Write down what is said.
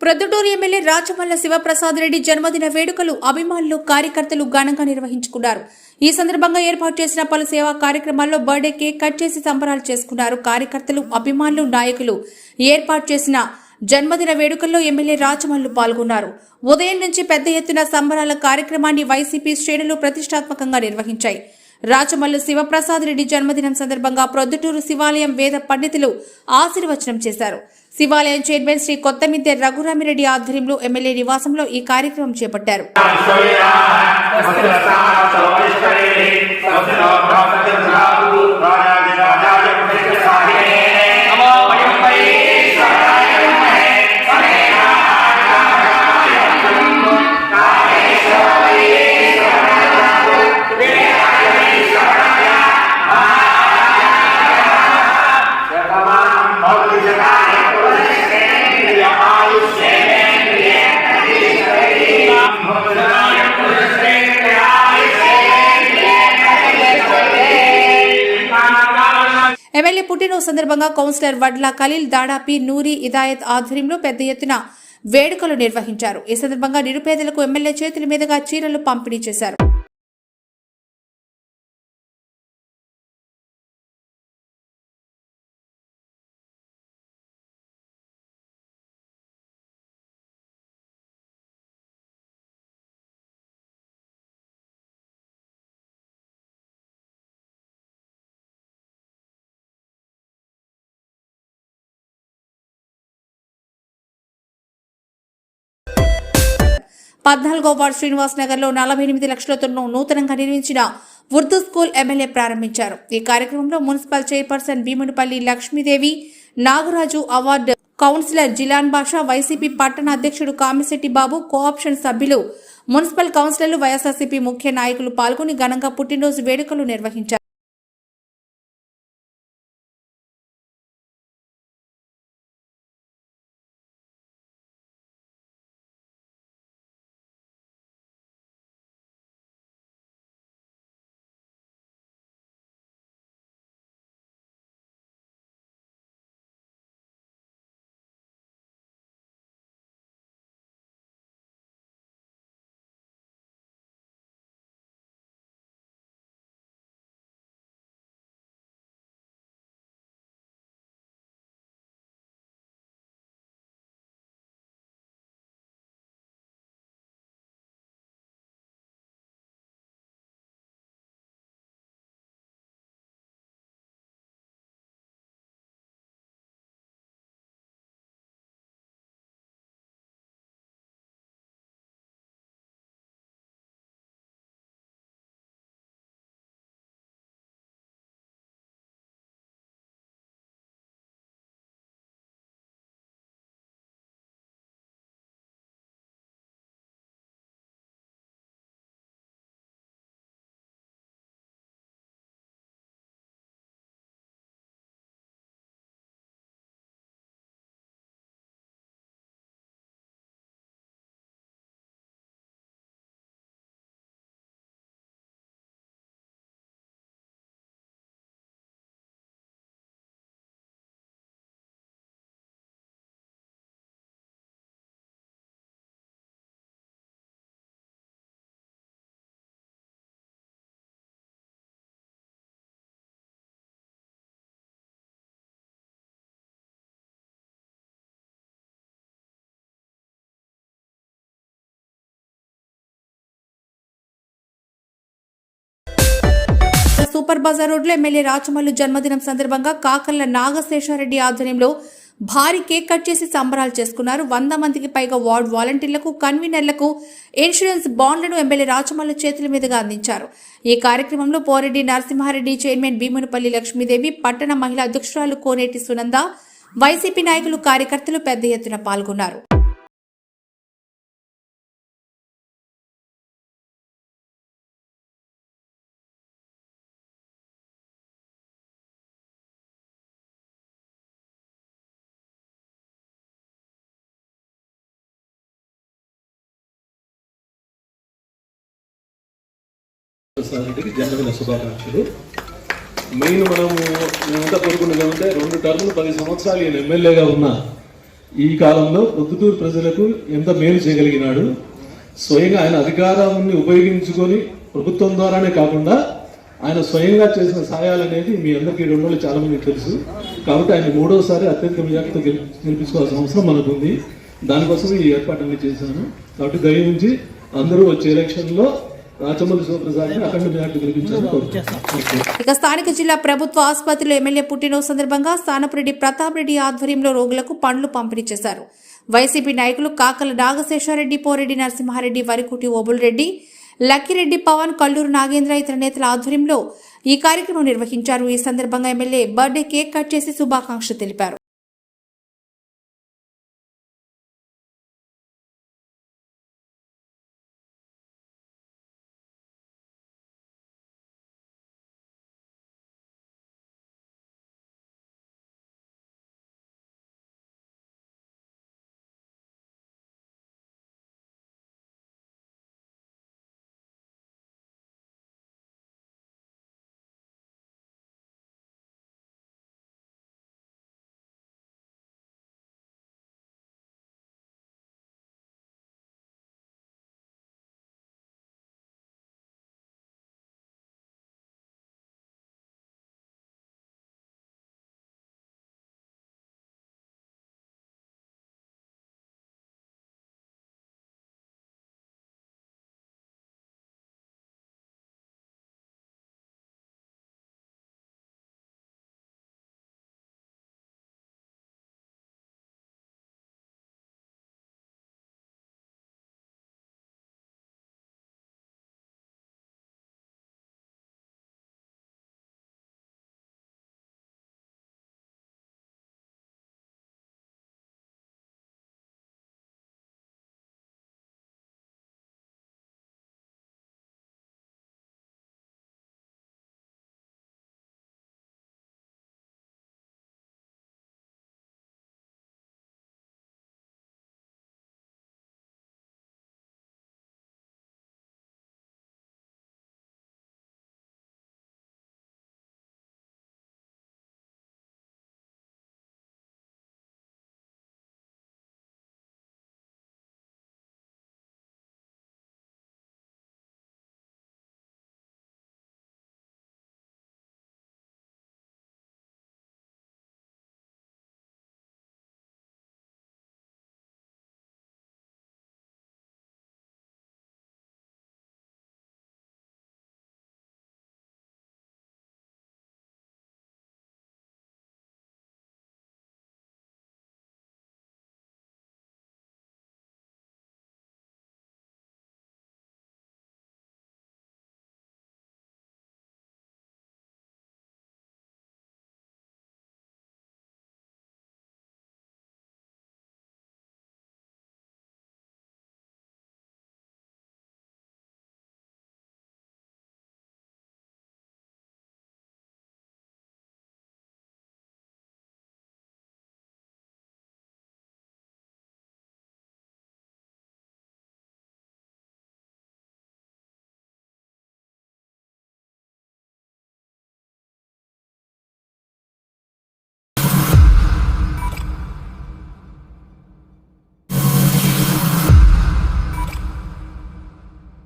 Proddatur MLA Rachamalla Sivaprasad Reddy జన్మదిన వేడుకలు అభిమానులు కార్యకర్తలు ఘనంగా నిర్వహించుకున్నారు. ఈ సందర్భంగా ఏర్పాటు చేసిన పలు సేవా కార్యక్రమాల్లో బర్త్డే కేక్ కట్ చేసి సంబరాలు చేసుకున్నారు కార్యకర్తలు అభిమానులు నాయకులు. ఏర్పాటు చేసిన జన్మదిన వేడుకల్లో ఎమ్మెల్యే రాచమల్లు పాల్గొన్నారు. ఉదయం నుంచి పెద్ద ఎత్తున సంబరాల కార్యక్రమాన్ని వైసీపీ శ్రేణులు ప్రతిష్టాత్మకంగా నిర్వహించాయి. రాచమల్లు శివప్రసాద్ రెడ్డి జన్మదినం సందర్భంగా ప్రొద్దుటూరు శివాలయం వేద పండితులు ఆశీర్వచనం చేశారు. శివాలయం చైర్మన్ శ్రీ కొత్తమిద్దె రఘురామిరెడ్డి ఆధ్వర్యంలో ఎమ్మెల్యే నివాసంలో ఈ కార్యక్రమం చేపట్టారు. పుట్టినరోజు సందర్భంగా కౌన్సిలర్ వడ్ల ఖలీల్ దాడాపి నూరి ఇదాయత్ ఆధ్వర్యంలో పెద్ద ఎత్తున వేడుకలు నిర్వహించారు. ఈ సందర్భంగా నిరుపేదలకు ఎమ్మెల్యే చేతుల మీదుగా చీరలు పంపిణీ చేశారు. పద్నాలుగో వార్డు శ్రీనివాస్ నగర్లో నలభై ఎనిమిది లక్షలతో నూతనంగా నిర్మించిన ఉర్దూ స్కూల్ ఎమ్మెల్యే ప్రారంభించారు. ఈ కార్యక్రమంలో municipal chairperson Bhimunipalli Lakshmidevi Nagaraju award councillor Jilan Basha YCP పట్టణ అధ్యక్షుడు కామిశెట్టి బాబు కోఆప్షన్ సభ్యులు మున్సిపల్ కౌన్సిలర్లు వైఎస్ఆర్సీపీ ముఖ్య నాయకులు పాల్గొని ఘనంగా పుట్టినరోజు వేడుకలు నిర్వహించారు. సూపర్ బజార్ రోడ్లో ఎమ్మెల్యే రాచమల్లు జన్మదినం సందర్భంగా కాకర్ల నాగశేషారెడ్డి ఆధ్వర్యంలో భారీ కేక్ కట్ చేసి సంబరాలు చేసుకున్నారు. వంద మందికి పైగా వార్డ్ వాలంటీర్లకు కన్వీనర్లకు ఇన్సూరెన్స్ బాండ్లను ఎమ్మెల్యే రాచమల్లు చేతుల మీదుగా అందించారు. ఈ కార్యక్రమంలో పోరెడ్డి నరసింహారెడ్డి చైర్మన్ భీమునిపల్లి లక్ష్మీదేవి పట్టణ మహిళా అధ్యక్షురాలు కోనేటి సునంద వైసీపీ నాయకులు కార్యకర్తలు పెద్ద ఎత్తున పాల్గొన్నారు. ప్రసాద్ రెడ్డికి జన్మదిన శుభాకాంక్షలు. మెయిన్ మనము మేమంతా కోరుకున్నది ఏమంటే రెండు టర్ములు పది సంవత్సరాలు ఈయన ఎమ్మెల్యేగా ఉన్న ఈ కాలంలో ప్రొద్దుటూరు ప్రజలకు ఎంత మేలు చేయగలిగినాడు. స్వయంగా ఆయన అధికారాన్ని ఉపయోగించుకొని ప్రభుత్వం ద్వారానే కాకుండా ఆయన స్వయంగా చేసిన సాయాలు అనేది మీ అందరికీ రెండు రోజులు చాలా మందికి తెలుసు. కాబట్టి ఆయన మూడోసారి అత్యంత మెజార్టీతో గెలి- గెలిపించుకోవాల్సిన అవసరం మనకు ఉంది. దానికోసం ఈ ఏర్పాట్లన్నీ చేశాను. కాబట్టి దయ నుంచి అందరూ వచ్చే ఎలక్షన్లో ఇక స్థానిక జిల్లా ప్రభుత్వ ఆసుపత్రిలో ఎమ్మెల్యే పుట్టినరోజు సందర్భంగా స్థానపురెడ్డి ప్రతాప్ రెడ్డి ఆధ్వర్యంలో రోగులకు పండ్లు పంపిణీ చేశారు. వైసీపీ నాయకులు కాకల నాగశేషారెడ్డి పోరెడ్డి నరసింహారెడ్డి వరికుటి ఓబుల్రెడ్డి లక్కిరెడ్డి పవన్ కల్లూరు నాగేంద్ర ఇతర నేతల ఆధ్వర్యంలో ఈ కార్యక్రమం నిర్వహించారు. ఈ సందర్భంగా ఎమ్మెల్యే బర్త్డే కేక్ కట్ చేసి శుభాకాంక్షలు తెలిపారు.